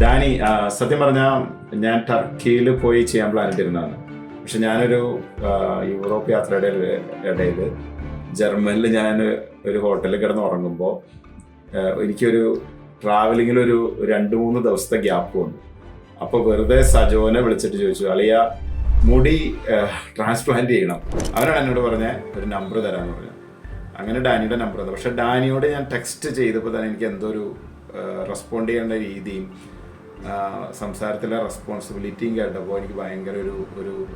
Dani സത്യം പറഞ്ഞാൽ ഞാൻ ടർക്കിയിൽ പോയി ചെയ്യാൻ പ്ലാൻ ഇട്ടിരുന്നതാണ്. പക്ഷെ ഞാനൊരു യൂറോപ്പ് യാത്രയുടെ ഇടയിൽ ജർമ്മനിൽ ഞാൻ ഒരു ഹോട്ടലിൽ കിടന്ന് ഉറങ്ങുമ്പോൾ എനിക്കൊരു ട്രാവലിങ്ങിൽ ഒരു രണ്ട് മൂന്ന് ദിവസത്തെ ഗ്യാപ്പ് ഉണ്ട് അപ്പോൾ വെറുതെ സജോനെ വിളിച്ചിട്ട് ചോദിച്ചു അളിയ മുടി ട്രാൻസ്പ്ലാന്റ് ചെയ്യണം. അവരാണ് എന്നോട് പറഞ്ഞ ഒരു നമ്പർ തരാമെന്ന് പറഞ്ഞു. അങ്ങനെ ഡാനിയുടെ നമ്പർ തന്നു. പക്ഷെ ഡാനിയോട് ഞാൻ ടെക്സ്റ്റ് ചെയ്തപ്പോൾ തന്നെ എനിക്ക് എന്തോ ഒരു റെസ്പോണ്ട് ചെയ്യേണ്ട രീതിയും സംസാരത്തിലെ റെസ്പോൺസിബിലിറ്റിയും കേട്ടപ്പോൾ എനിക്ക് ഭയങ്കര ഒരു ഒരു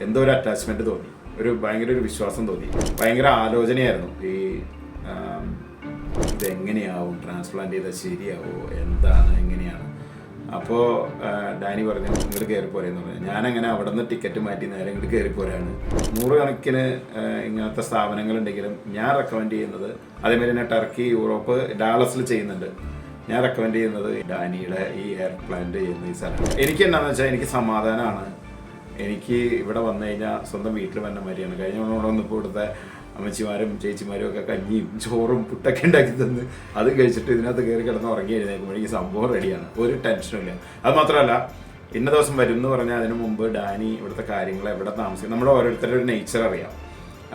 എന്തോ ഒരു അറ്റാച്ച്മെന്റ് തോന്നി. ഒരു ഭയങ്കര ഒരു വിശ്വാസം തോന്നി. ഭയങ്കര ആലോചനയായിരുന്നു. ഈ ഇതെങ്ങനെയാവും? ട്രാൻസ്പ്ലാന്റ് ചെയ്താൽ ശരിയാവോ? എന്താണ്? എങ്ങനെയാണ്? അപ്പോൾ ഡാനി പറഞ്ഞു ഇങ്ങോട്ട് കയറി പോരെന്ന് പറഞ്ഞു. ഞാനങ്ങനെ അവിടെ നിന്ന് ടിക്കറ്റ് മാറ്റി നേരെ ഇങ്ങോട്ട് കയറി പോരാണ്. നൂറുകണക്കിന് ഇങ്ങനത്തെ സ്ഥാപനങ്ങളുണ്ടെങ്കിലും ഞാൻ റെക്കമെൻഡ് ചെയ്യുന്നത് അതേമാതിരി തന്നെ ടർക്കി യൂറോപ്പ് ഡാളസിൽ ചെയ്യുന്നുണ്ട്. ഞാൻ റെക്കമെൻഡ് ചെയ്യുന്നത് ഡാനിയുടെ ഈ എയർ പ്ലാന്റ് ചെയ്യുന്ന ഈ സ്ഥലം എനിക്ക് എന്താണെന്ന് വെച്ചാൽ എനിക്ക് സമാധാനമാണ് എനിക്ക് ഇവിടെ വന്നു കഴിഞ്ഞാൽ സ്വന്തം വീട്ടിൽ വന്ന മാതിരിയാണ്. കഴിഞ്ഞ തവണ വന്നപ്പോൾ ഇവിടുത്തെ അമ്മച്ചിമാരും ചേച്ചിമാരും ഒക്കെ കഞ്ഞിയും ചോറും പുട്ടൊക്കെ ഉണ്ടാക്കി തന്ന് അത് കഴിച്ചിട്ട് ഇതിനകത്ത് കയറി കിടന്ന് ഉറങ്ങി എഴുന്നേക്കുമ്പോൾ എനിക്ക് സംഭവം റെഡിയാണ് ഒരു ടെൻഷനും ഇല്ല. അത് മാത്രമല്ല ഇന്ന ദിവസം വരും എന്ന് പറഞ്ഞാൽ അതിന് മുമ്പ് ഡാനി ഇവിടുത്തെ കാര്യങ്ങൾ എവിടെ താമസിക്കും നമ്മുടെ ഓരോരുത്തരുടെ ഒരു നേച്ചർ അറിയാം.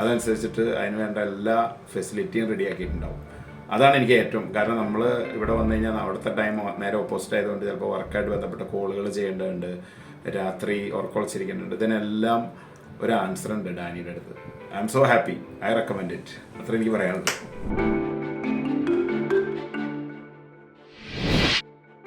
അതനുസരിച്ചിട്ട് അതിന് വേണ്ട എല്ലാ ഫെസിലിറ്റിയും റെഡിയാക്കിയിട്ടുണ്ടാവും അതാണ് എനിക്ക് ഏറ്റവും കാരണം നമ്മൾ ഇവിടെ വന്നു കഴിഞ്ഞാൽ അവിടുത്തെ ടൈം നേരെ ഓപ്പോസിറ്റ് ആയതുകൊണ്ട് ചിലപ്പോൾ വർക്കായിട്ട് ബന്ധപ്പെട്ട കോളുകൾ ചെയ്യേണ്ടതുണ്ട്. രാത്രി ഉറക്കൊളിച്ചിരിക്കുന്നുണ്ട് ഇതിനെല്ലാം ഒരു ആൻസർ ഉണ്ട് ഡാനിയുടെ അടുത്ത്. I'm so happy I recommend it അത്ര എനിക്ക് പറയാനുള്ളത്